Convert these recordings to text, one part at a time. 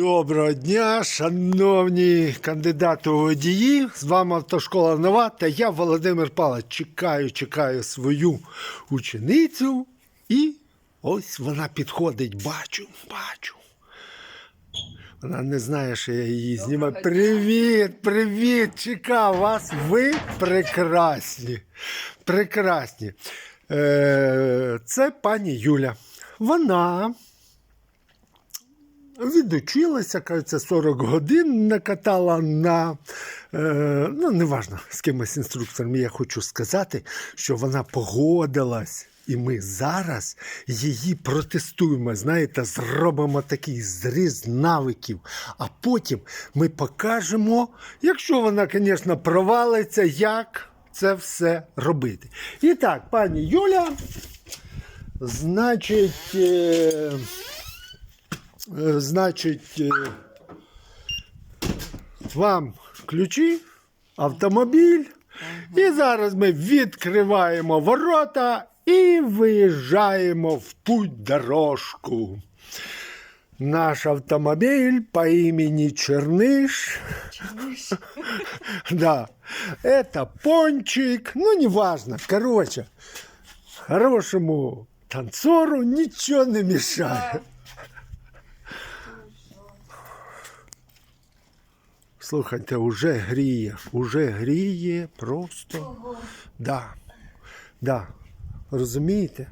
Доброго дня, шановні кандидати у водії. З вами автошкола Нова та я, Володимир Палач. Чекаю, чекаю свою ученицю. І ось вона підходить. Бачу, бачу. Вона не знає, що я її знімаю. Привіт, привіт! Чекав вас. Ви прекрасні. Прекрасні. Е, Це пані Юля. Вона відучилася, кажеться, 40 годин накатала на. Е, ну, неважно, з кимось інструктором. Я хочу сказати, що вона погодилась. І ми зараз її протестуємо, знаєте, зробимо такий зріз навиків. А потім ми покажемо, якщо вона, звісно, провалиться, як це все робити. І так, пані Юля, значить. Е, Значить, е, вам ключі, автомобіль. І зараз ми відкриваємо ворота і виїжджаємо в путь дорожку. Наш автомобиль по имени Черныш. Да. Это пончик. Ну, неважно. Короче, хорошему танцору ничего не мешает. Слухайте, уже гріє, уже гріє просто. Да. Да. Розумієте?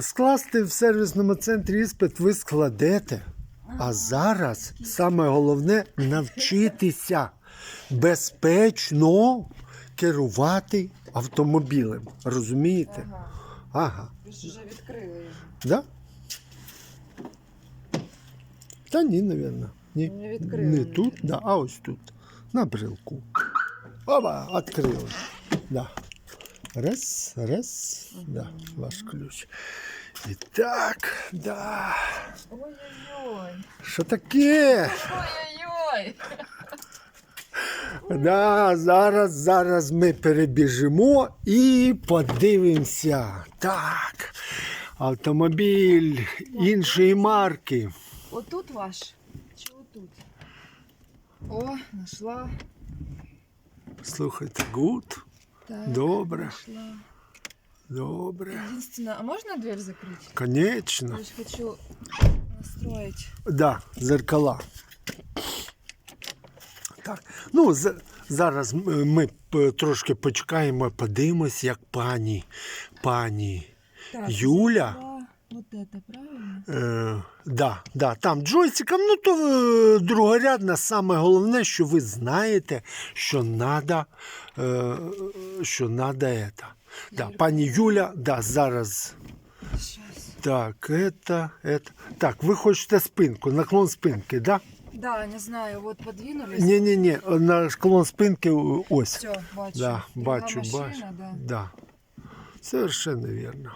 Скласти в сервісному центрі іспит ви складете. А зараз саме головне навчитися безпечно керувати автомобілем. Розумієте? Ага. Ви ж вже відкрили. Да? Та ні, напевно. Ні. Не. Не тут, да, а ось тут. На брелку. Оба, відкрили. Да. Раз, раз, да, ваш ключ. І так, да. Ой-ой-ой. Що таке? Ой-ой-ой. Да, зараз, зараз ми перебіжимо і подивимося. Так. Автомобіль іншої марки. Отут ваш? О, знайшла. Слухайте, гуд. Так, Добре. знайшла. Добре. Единственное, а можно дверь закрыть? Конечно. Я же хочу настроить. Да, зеркала. Так. Ну, з- зараз ми п- трошки почекаємо, подивимось, як пані, пані Так, Юля. зашла Вот это, правильно? Е, да, да, там джойстиком, ну то е, другорядне. Саме головне, що ви знаєте, що надо, е, що надо это. Да, пані Юля, да, зараз. Сейчас. Так, это, это. Так, ви хочете спинку, наклон спинки, да? Да, не знаю, вот подвинулись. Ні, ні, ні, на склон спинки о, ось. Все, бачу. Да, Друга бачу, машина, бачу. Да. Да. Совершенно верно.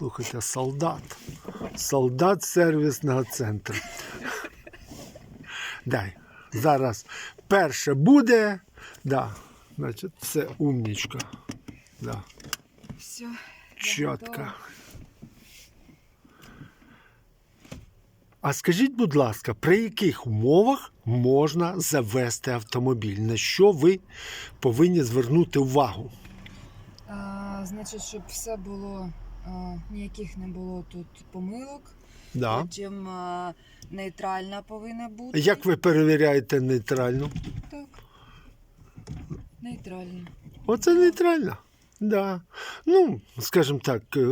Слухайте, солдат. Солдат сервісного центру. Дай. Зараз перше буде. Да. Значить, все умнічка. Да. Все. Чітко. А скажіть, будь ласка, при яких умовах можна завести автомобіль? На що ви повинні звернути увагу? А, значить, щоб все було, а, ніяких не було тут помилок. Да. Потім а, нейтральна повинна бути. Як ви перевіряєте нейтральну? Так. Нейтральна. Оце нейтральна. Да. Ну, скажімо так, е,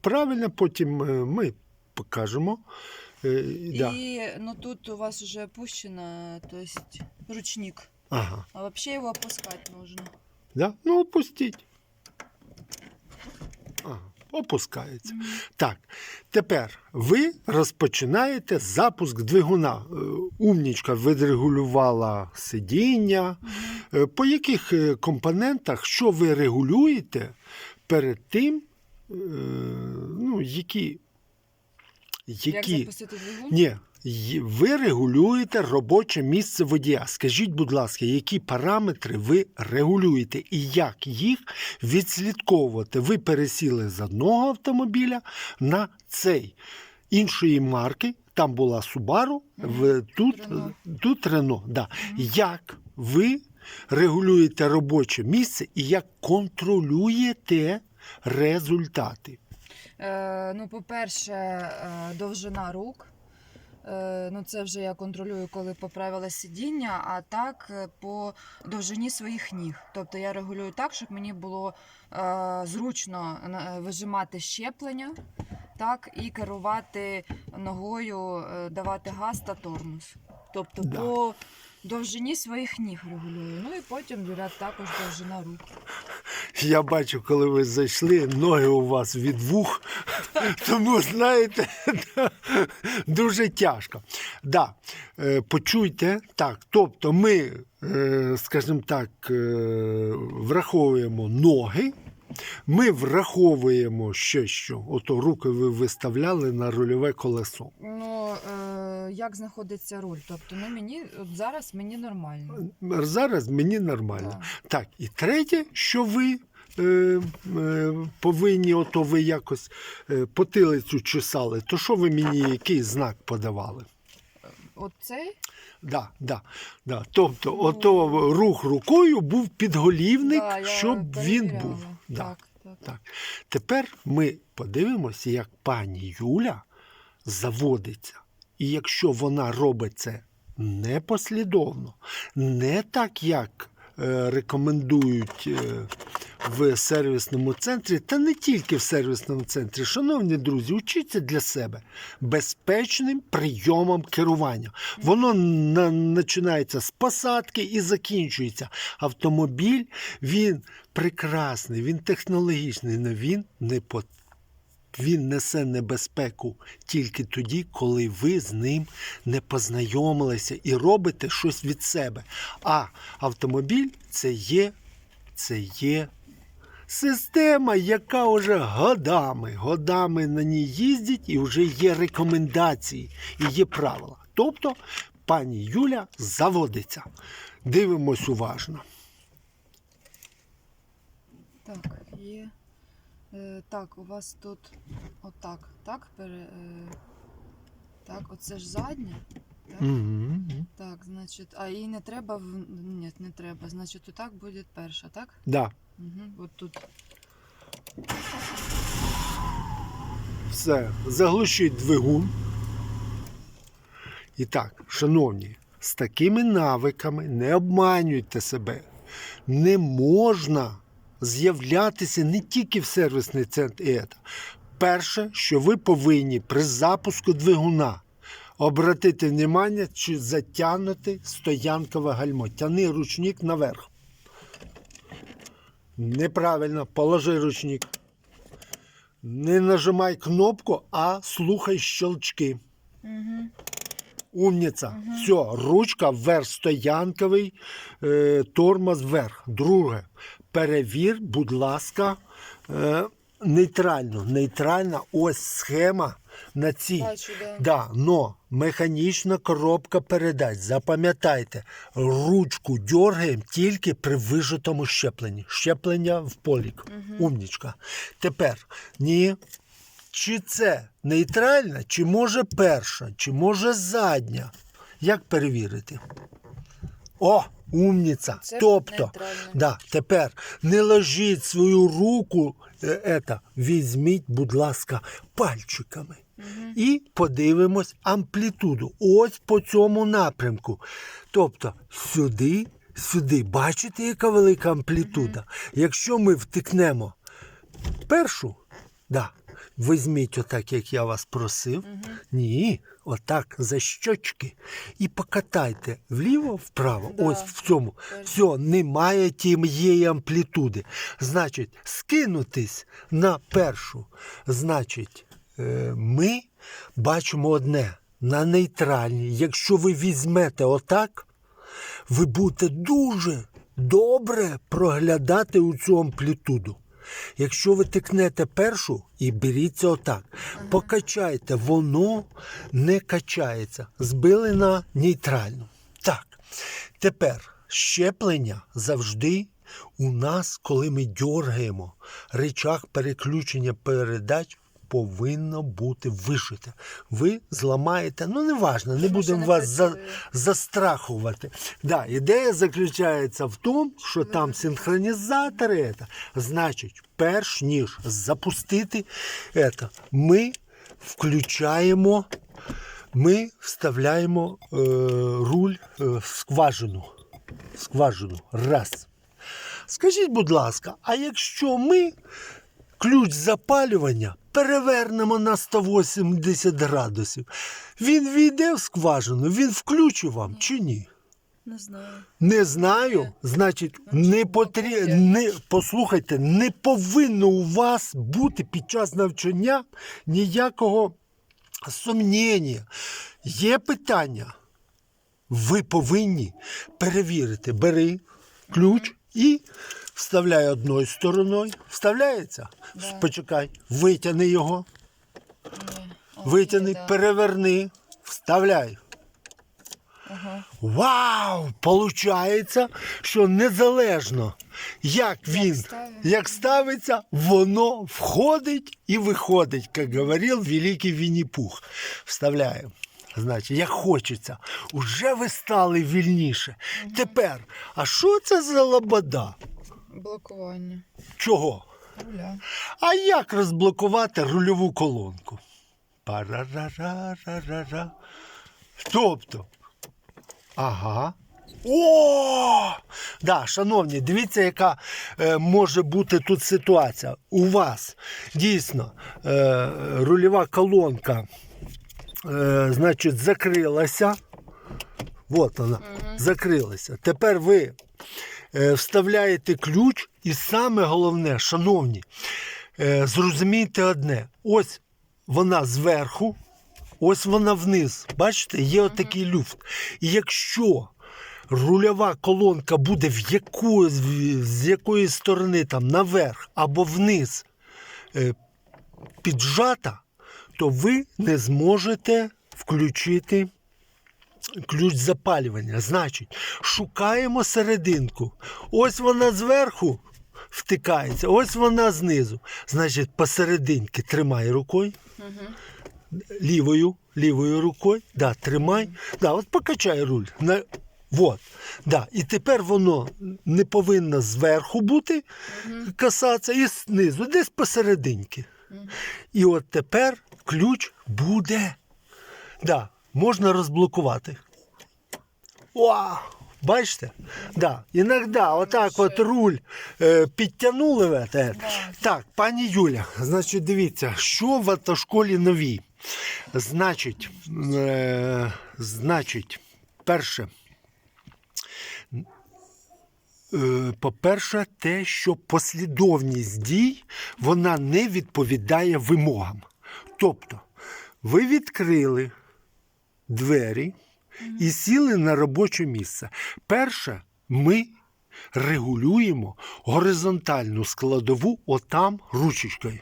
правильно, потім е, ми покажемо. Е, Да. І ну тут у вас уже опущено, то есть ручник. Ага. А вообще его опускать нужно. Да? Ну, опустіть. Ага. Опускається. Так, тепер ви розпочинаєте запуск двигуна. Е, Умнічка відрегулювала сидіння. Е, По яких е, компонентах, що ви регулюєте перед тим, ну, які. Як які... запустити двигун? Ні, ви регулюєте робоче місце водія. Скажіть, будь ласка, які параметри ви регулюєте і як їх відслідковувати? Ви пересіли з одного автомобіля на цей іншої марки. Там була Subaru, в, тут, Renault. тут Renault. Да. Як ви регулюєте робоче місце і як контролюєте результати? Е, ну, по-перше, е, довжина рук. Е, ну, це вже я контролюю, коли поправила сидіння, а так е, по довжині своїх ніг. Тобто я регулюю так, щоб мені було е, зручно вижимати щеплення, так, і керувати ногою, е, давати газ та тормоз. Тобто Да. по довжині своїх ніг регулюю. Ну і потім ряд також довжина рук. Я бачу, коли ви зайшли, ноги у вас від вух, тому знаєте, дуже тяжко. Да, е, почуйте, так, тобто ми, е, скажімо так, е, враховуємо ноги. Ми враховуємо ще що. Ото руки ви виставляли на рульове колесо. Ну, е, як знаходиться руль? Тобто, ну мені от зараз мені нормально. Зараз мені нормально. Так. Так, і третє, що ви е, е, повинні, ото ви якось е, потилицю чесали, то що ви мені який знак подавали? Оцей? Да, да, да. Тобто, ото рух рукою був підголівник, Да, щоб він був. Так. Так. Тепер ми подивимося, як пані Юля заводиться. І якщо вона робить це непослідовно, не так, як е, рекомендують е, в сервісному центрі, та не тільки в сервісному центрі. Шановні друзі, учіться для себе безпечним прийомом керування. Воно на, починається з посадки і закінчується. Автомобіль він прекрасний, він технологічний, але він не по він несе небезпеку тільки тоді, коли ви з ним не познайомилися і робите щось від себе. А автомобіль це є, це є система, яка вже годами, годами на ній їздять, і вже є рекомендації і є правила. Тобто пані Юля заводиться. Дивимось уважно. Так, є. Е, так, у вас тут отак, так? Пере, е, так, оце ж задня. Так, Мгм. так, значить, а їй не треба в. Ні, не треба. Значить, отак буде перша, так? Да. Угу, от тут. Все, заглушіть двигун. І так, шановні, з такими навиками не обманюйте себе. Не можна з'являтися не тільки в сервісний центр. це. Перше, що ви повинні при запуску двигуна обратити увагу, чи затягнути стоянкове гальмо. Тяни ручник наверх. Неправильно, положи ручник. Не нажимай кнопку, а слухай щелчки. Угу. Умніця. Все, ручка вверх, стоянковий, е, тормоз вверх. Друге, перевір, будь ласка, е, нейтрально. Нейтральна ось схема на цій. Бачу, да. Да, но механічна коробка передач. Запам'ятайте, ручку дергаємо тільки при вижитому щепленні. Щеплення в полік. Умнічка. Тепер ні. Чи це нейтральна, чи може перша, чи може задня? Як перевірити? О, умніця. Це тобто, да, тепер не ложіть свою руку, е, ета, візьміть, будь ласка, пальчиками. І подивимось амплітуду. Ось по цьому напрямку. Тобто сюди, сюди. Бачите, яка велика амплітуда? Якщо ми втикнемо першу, да, візьміть отак, як я вас просив. Ні, отак за щочки. І покатайте вліво-вправо. Да. Ось в цьому. Все, немає тієї амплітуди. Значить, скинутись на першу. Значить, ми бачимо одне на нейтральній. Якщо ви візьмете отак, ви будете дуже добре проглядати у цю амплітуду. Якщо ви тикнете першу і беріться отак, покачайте, воно не качається. Збили на нейтральну. Так. Тепер щеплення завжди у нас, коли ми дергаємо речах переключення передач. Повинно бути вишите. Ви зламаєте, ну не важно, не будемо вас за, застрахувати. Да, ідея заключається в тому, що там синхронізатори. Это. Значить, перш ніж запустити это, ми включаємо, ми вставляємо е, руль е, в скважину. В скважину. Раз. Скажіть, будь ласка, а якщо ми ключ запалювання перевернемо на 180 градусів, він війде в скважину, він включить вам чи ні? Не знаю. Не знаю. Значить, не потрібно, не, послухайте, не повинно у вас бути під час навчання ніякого сумніння. Є питання. Ви повинні перевірити. Бери ключ і вставляй одною стороною. Вставляється? Да. Почекай, витягни його, витягни, переверни, вставляй. Ага. Вау! Получається, що незалежно, як він ставить. як ставиться, воно входить і виходить, як говорив великий Вінні-Пух. Вставляємо. Значить, як хочеться. Уже ви стали вільніше. Тепер, а що це за лобода? Блокування. Чого? Руля. А як розблокувати рульову колонку? Парарарарара. Тобто. Ага. О! Да, шановні, дивіться, яка е, може бути тут ситуація. У вас дійсно е, рульова колонка, е, значить, закрилася. От вона, закрилася. Тепер ви вставляєте ключ, і саме головне, шановні, е, зрозумійте одне: ось вона зверху, ось вона вниз. Бачите, є отакий люфт. І якщо рульова колонка буде в якої, з якої сторони там наверх або вниз е, піджата, то ви не зможете включити ключ запалювання. Значить, шукаємо серединку. Ось вона зверху втикається, ось вона знизу. Значить, посерединки тримай рукою. Лівою, лівою рукою. Да, тримай. Да, от покачай руль. На... Вот. Да. І тепер воно не повинно зверху бути касатися і знизу, десь посерединки. І от тепер ключ буде. Да, можна розблокувати. Вау! Бачите? Да. Іноді отак от руль е, підтягнули. в це. Так, пані Юля, значить, дивіться, що в автошколі нові. Значить, е, значить, перше. Е, По-перше, те, що послідовність дій вона не відповідає вимогам. Тобто, ви відкрили двері і сіли на робоче місце. Перше, ми регулюємо горизонтальну складову отам ручечкою.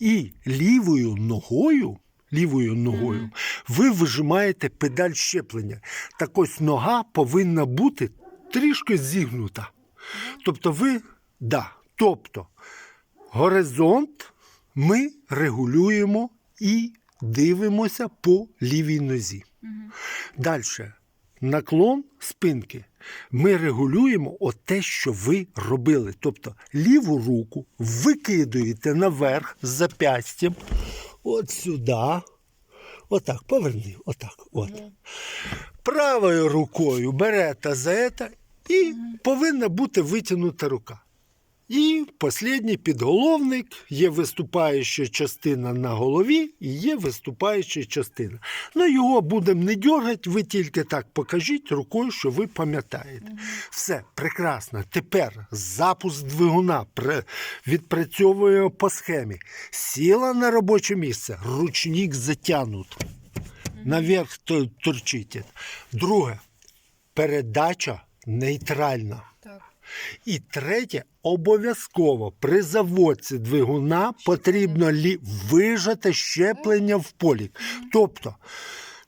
І лівою ногою, лівою ногою ви вижимаєте педаль щеплення. Так ось нога повинна бути трішки зігнута. Тобто ви, да, тобто горизонт ми регулюємо і дивимося по лівій нозі. Далі. Наклон спинки. Ми регулюємо от те, що ви робили. Тобто ліву руку викидуєте наверх з запястям, от сюди. Отак, поверни, отак. От. Правою рукою берете за це і повинна бути витягнута рука. І останній підголовник є виступаюча частина на голові і є виступаюча частина. Ну, його будемо не дергати, ви тільки так покажіть рукою, що ви пам'ятаєте. Все, прекрасно. Тепер запуск двигуна відпрацьовує по схемі. Сіла на робоче місце, ручник затягнут. Наверх торчить. Друге, передача нейтральна. І третє, обов'язково при заводці двигуна потрібно лі... вижати щеплення в полік. Тобто,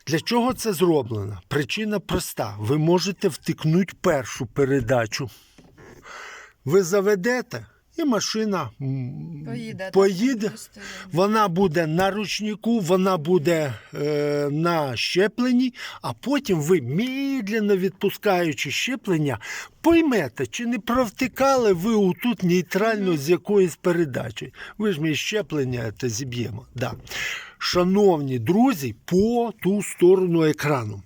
для чого це зроблено? Причина проста. Ви можете втикнути першу передачу. Ви заведете, і машина Поїде. поїде. Вона буде на ручнику, вона буде е, на щепленні, а потім ви, медленно відпускаючи щеплення, поймете, чи не провтикали ви отут нейтрально з якоїсь передачі. Ви ж мені щеплення це зіб'ємо. Да. Шановні друзі, по ту сторону екрану.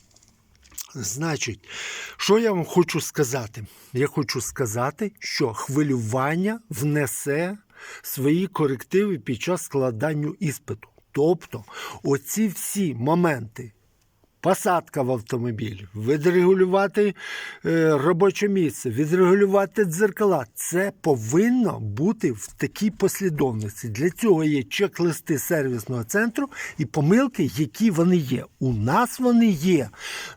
Значить, що я вам хочу сказати? Я хочу сказати, що хвилювання внесе свої корективи під час складання іспиту. Тобто, оці всі моменти. Посадка в автомобіль, відрегулювати е, робоче місце, відрегулювати дзеркала. Це повинно бути в такій послідовності. Для цього є чек-листи сервісного центру і помилки, які вони є. У нас вони є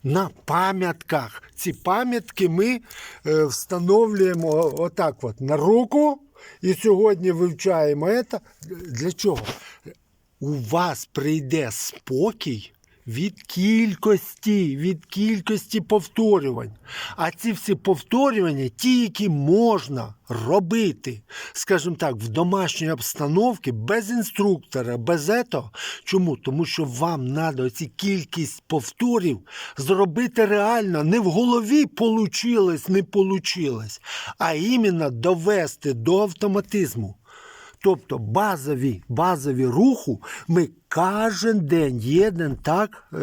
на пам'ятках. Ці пам'ятки ми е, встановлюємо отак от на руку. І сьогодні вивчаємо це. Для чого? у вас прийде спокій від кількості, від кількості повторювань. А ці всі повторювання, ті, які можна робити, скажімо так, в домашній обстановці, без інструктора, без этого. Чому? Тому що вам треба ці кількість повторів зробити реально. Не в голові получилось, не получилось, а іменно довести до автоматизму. Тобто базові, базові руху ми кожен день їдемо так. Е,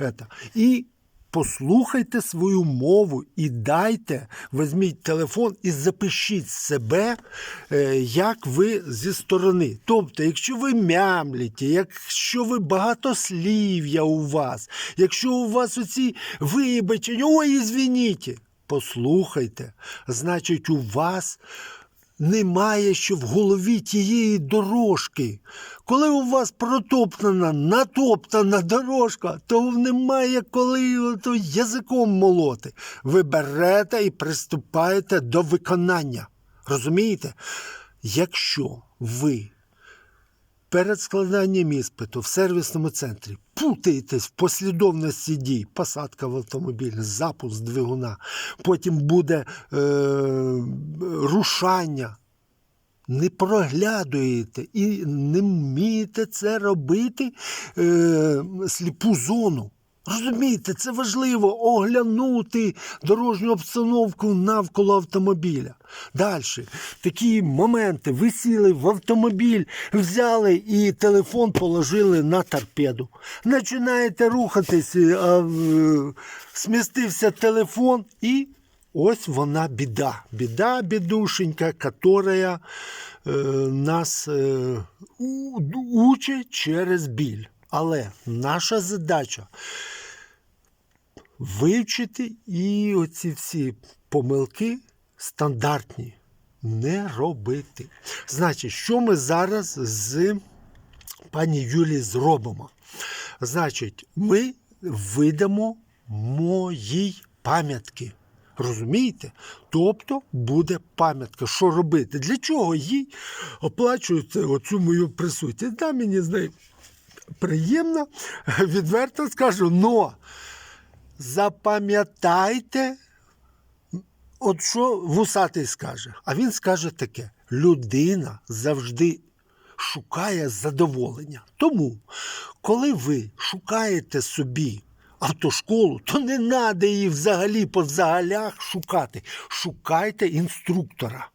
это. І послухайте свою мову і дайте, візьміть телефон і запишіть себе, е, як ви зі сторони. Тобто, якщо ви мямліте, якщо ви багатослів'я у вас, якщо у вас оці вибачення, ой, ізвініть, послухайте, значить, у вас немає ще в голові тієї дорожки. Коли у вас протоптана, натоптана дорожка, то немає коли то язиком молоти. Ви берете і приступаєте до виконання. Розумієте? Якщо ви перед складанням іспиту в сервісному центрі путаєтесь в послідовності дій, посадка в автомобіль, запуск двигуна, потім буде е, рушання. Не проглядуєте і не вмієте це робити е, сліпу зону. Розумієте, це важливо оглянути дорожню обстановку навколо автомобіля. Далі, такі моменти. Ви сіли в автомобіль, взяли і телефон положили на торпеду. Починаєте рухатись, е, смістився телефон і ось вона біда. Біда, бідушенька, яка е, нас е, учить через біль. Але наша задача вивчити і оці всі помилки стандартні не робити. Значить, що ми зараз з пані Юлі зробимо? Значить, ми видамо моїй пам'ятки. Розумієте? Тобто буде пам'ятка. Що робити? Для чого їй оплачують оцю мою присутність? Да, мені з нею приємно, відверто скажу, но запам'ятайте, от що вусатий скаже. А він скаже таке: людина завжди шукає задоволення. Тому, коли ви шукаєте собі автошколу, то не треба її взагалі по взагалях шукати. Шукайте інструктора,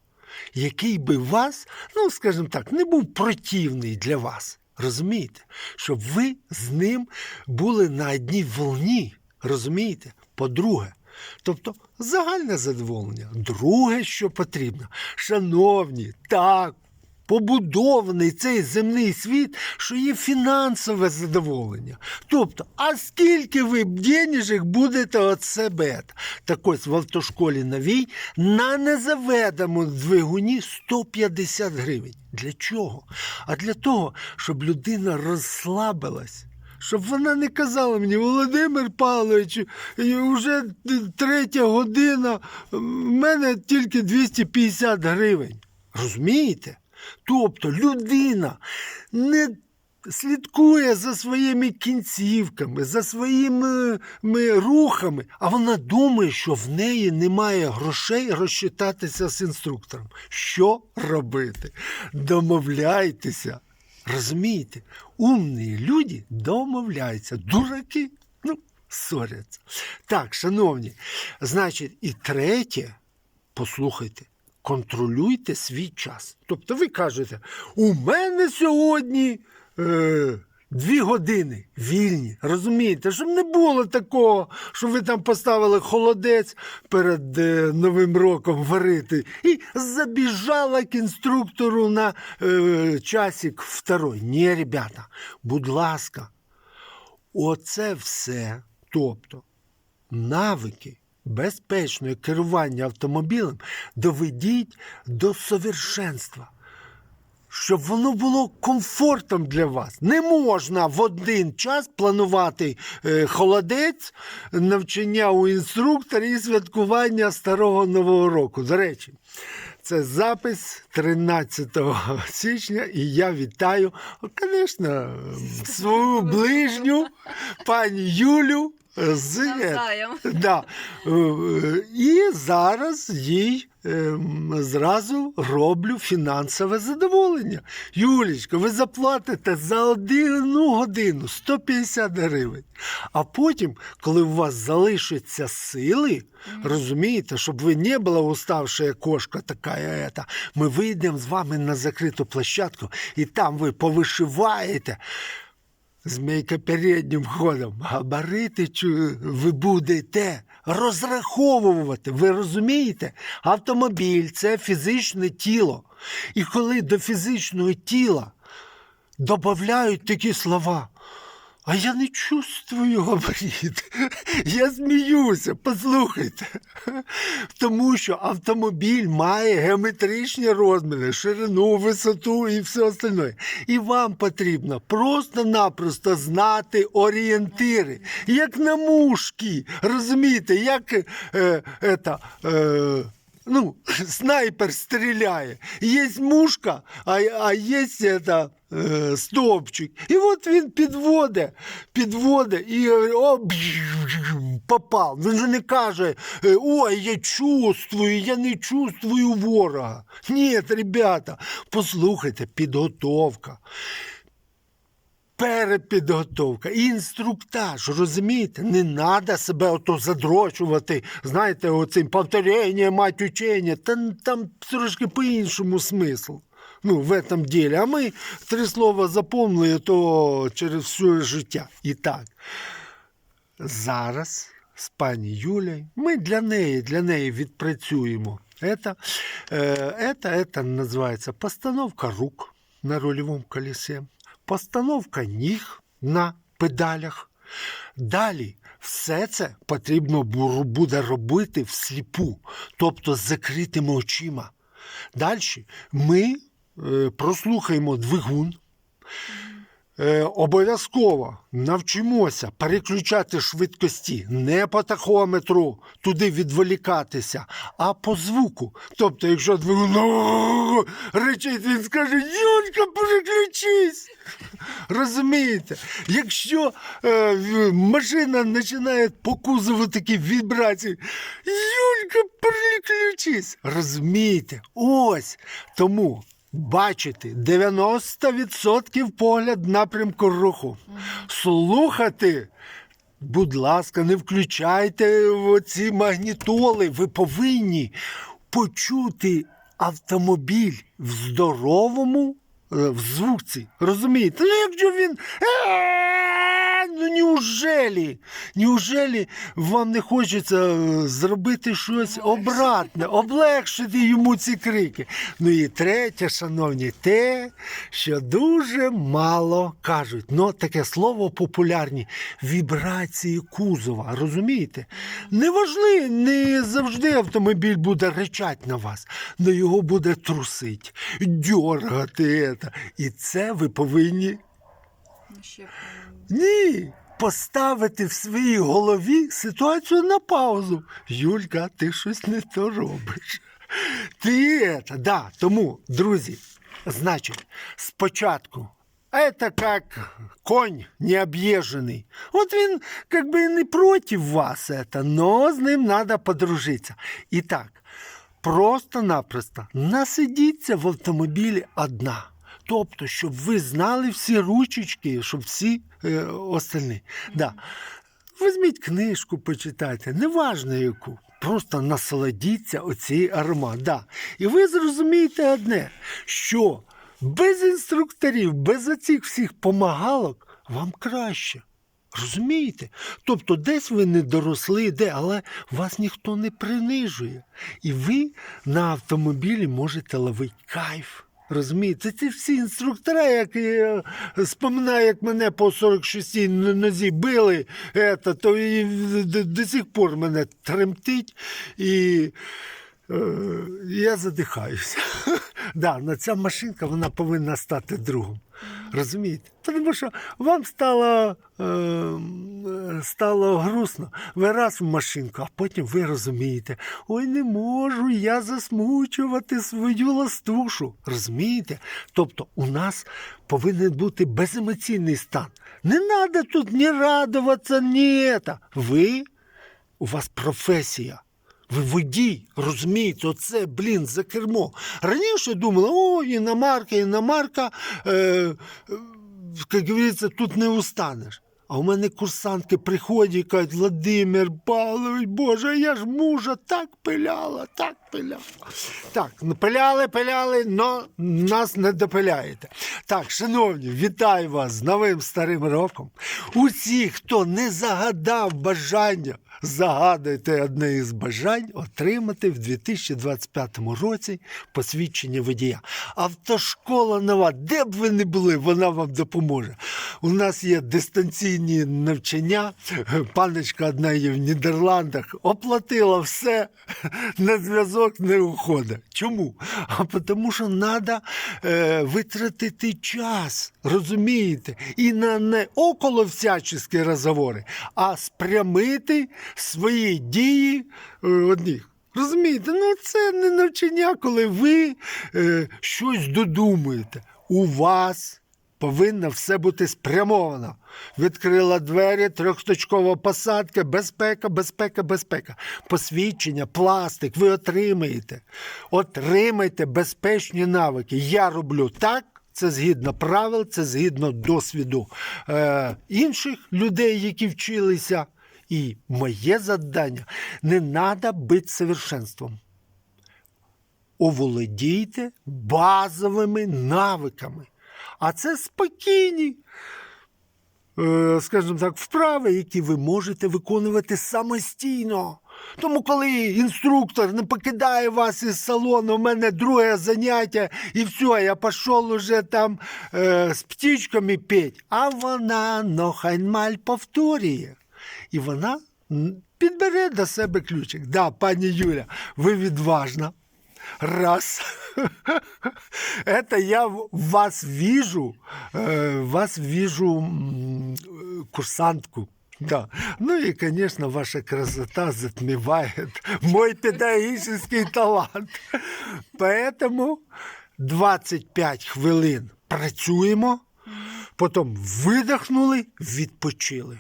який би вас, ну скажімо так, не був противний для вас. Розумієте? Щоб ви з ним були на одній волні. Розумієте? По-друге, тобто загальне задоволення. Друге, що потрібно, шановні, так, побудований цей земний світ, що є фінансове задоволення. Тобто, а скільки ви денежок будете від себе? Так ось в автошколі новій на незаведеному двигуні 150 гривень. Для чого? А для того, щоб людина розслабилась. Щоб вона не казала мені, Володимир Павлович, вже третя година, в мене тільки 250 гривень. Розумієте? Тобто людина не слідкує за своїми кінцівками, за своїми рухами, а вона думає, що в неї немає грошей розчитатися з інструктором. Що робити? Домовляйтеся. Розумієте? Умні люди домовляються. Дураки, ну, ссоряться. Так, шановні, значить, і третє, послухайте, контролюйте свій час. Тобто ви кажете, у мене сьогодні е, дві години вільні. Розумієте, щоб не було такого, що ви там поставили холодець перед е, Новим роком варити і забіжала к інструктору на е, часик второй. Ні, ребята, будь ласка, оце все. Тобто навики безпечного керування автомобілем доведіть до совершенства. Щоб воно було комфортом для вас. Не можна в один час планувати е, холодець, навчання у інструктора і святкування старого нового року. До речі, це запис 13 січня, і я вітаю, звісно, свою ближню пані Юлю з Да. Е, е, І зараз їй ем, зразу роблю фінансове задоволення. Юлічко, ви заплатите за одну годину 150 гривень. А потім, коли у вас залишаться сили, розумієте, щоб ви не була уставшая кошка така, ета, ми вийдемо з вами на закриту площадку, і там ви повишиваєте. Змійка переднім ходом. Габарити чи ви будете розраховувати. Ви розумієте? Автомобіль це фізичне тіло. І коли до фізичного тіла додають такі слова. А я не чувствую габарит. Я сміюся, послухайте. Тому що автомобіль має геометричні розміри, ширину, висоту і все остальне. І вам потрібно просто-напросто знати орієнтири, як на мушки. Розумієте, як е, ета, е, ну, снайпер стріляє. Є мушка, а, а є это, е, стовпчик. І от він підводить, підводить і о, попав. Він же не каже, е, ой, я чувствую, я не чувствую ворога. Ні, ребята, послухайте, підготовка Перепідготовка, інструктаж, розумієте? Не треба себе ото задрочувати, знаєте, оцим повторення, мать учення. Та там трошки по-іншому смисл. Ну, в этом ділі. А ми три слова запомнили, то через все життя. І так, зараз з пані Юлією ми для неї, для неї відпрацюємо. Это, э, это, это називається постановка рук на рульовому колесі, постановка ніг на педалях. Далі все це потрібно буде робити всліпу, тобто з закритими очима. Далі ми е, прослухаємо двигун, Е, обов'язково навчимося переключати швидкості не по тахометру, туди відволікатися, а по звуку. Тобто, якщо двигун речить, він скаже: Юнька, переключись. Розумієте? Якщо е, машина починає по кузову такі вібрації, Юлька, переключись. Розумієте? Ось тому. Бачити 90% погляд напрямку руху. Слухати, будь ласка, не включайте ці магнітоли. Ви повинні почути автомобіль в здоровому е, в звуці. Розумієте? Ну, якщо він. Ну, неужели? Неужели вам не хочеться е, зробити щось обратне, облегшити йому ці крики? Ну і третє, шановні, те, що дуже мало кажуть. Ну, таке слово популярні вібрації кузова. Розумієте? Неважливо, не завжди автомобіль буде речати на вас, але його буде трусить, дьоргати. І це ви повинні Ну, ще Ні. Поставити в своїй голові ситуацію на паузу. Юлька, ти щось не то робиш. Ти это, да. Тому, друзі, значить, спочатку. Это как конь необъезженный. Вот він как бы не против вас это, но з ним надо подружитися. І так, просто-напросто насидіться в автомобілі одна. Тобто, щоб ви знали всі ручечки, щоб всі е, остальні. Да. Візьміть книжку, почитайте, неважно яку. Просто насолодіться оцій аромат. Да. І ви зрозумієте одне, що без інструкторів, без оцих всіх помагалок вам краще. Розумієте? Тобто десь ви не доросли, де, але вас ніхто не принижує. І ви на автомобілі можете ловити кайф. Розумієте, ці всі інструктора, які е, споминаю, як мене по 46-й нозі били, ета, то і до, сих пор мене тремтить. І е, я задихаюся. да, на ця машинка вона повинна стати другом. Розумієте? Тому що вам стало, е, стало грустно. Ви раз в машинку, а потім ви розумієте, ой, не можу я засмучувати свою ластушу. Розумієте? Тобто у нас повинен бути беземоційний стан. Не треба тут ні радуватися, ні. це. Ви, у вас професія. Водій, розумієте, оце, блін, за кермо. Раніше думали, о, іномарка, іномарка, е, е, як говориться, тут не устанеш. А у мене курсантки приходять і кажуть, Владимир Павлович, Боже, я ж мужа так пиляла, так пиляла. Так, ну пиляли, пиляли, но нас не допиляєте. Так, шановні, вітаю вас з новим старим роком. Усі, хто не загадав бажання, загадуйте одне із бажань отримати в 2025 році посвідчення водія. Автошкола нова, де б ви не були, вона вам допоможе. У нас є дистанційні навчання. Паночка одна є в Нідерландах, оплатила все, на зв'язок не уходить. Чому? А тому що треба е, витратити час, розумієте? І на не около всячески розговори, а спрямити свої дії е, одних. Розумієте, ну це не навчання, коли ви е, щось додумуєте. У вас повинно все бути спрямовано. Відкрила двері, трьохточкова посадка, безпека, безпека, безпека. Посвідчення, пластик, ви отримаєте. Отримайте безпечні навики. Я роблю так. Це згідно правил, це згідно досвіду е, інших людей, які вчилися. І моє завдання не треба бути совершенством. Оволодійте базовими навиками. А це спокійні, е, скажімо так, вправи, які ви можете виконувати самостійно. Тому, коли інструктор не покидає вас із салону, у мене друге заняття, і все, я пішов уже там е, з птічками петь, а вона нохайнмаль повторює І вона м, підбере до себе ключик. Да, пані Юля, ви відважна. Раз. Это я в вас вижу, э, вас вижу м, э, курсантку. Да. Ну и, конечно, ваша красота затмевает мой педагогический талант. Поэтому 25 хвилин працюємо, потім видихнули, відпочили.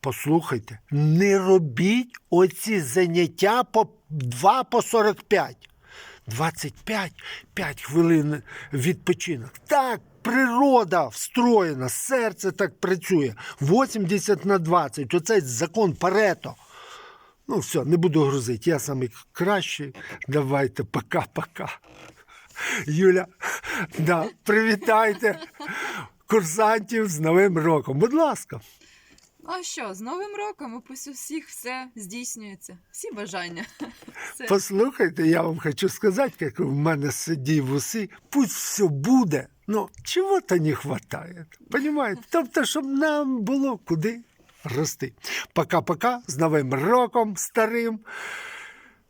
Послухайте, не робіть оці заняття по 2 по 45. 25 5 хвилин відпочинок. Так, природа встроєна, серце так працює. 80 на 20. Оцей закон Парето. Ну, все, не буду грузити. Я самий кращий. Давайте, пока-пока. Юля, да, привітайте курсантів з Новим роком. Будь ласка. А що, з Новим роком у всіх все здійснюється. Всі бажання. Все. Послухайте, я вам хочу сказати, як в мене сидів усі, пусть все буде, але чого-то не вистачає. Понимаєте? Тобто, щоб нам було куди рости. Пока-пока, з Новим роком старим.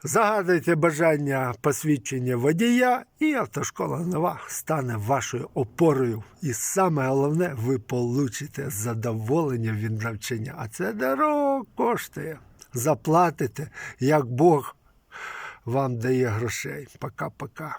Загадуйте бажання посвідчення водія, і автошкола нова стане вашою опорою. І саме головне, ви получите задоволення від навчання. А це дорого коштує. Заплатите, як Бог вам дає грошей. Пока-пока.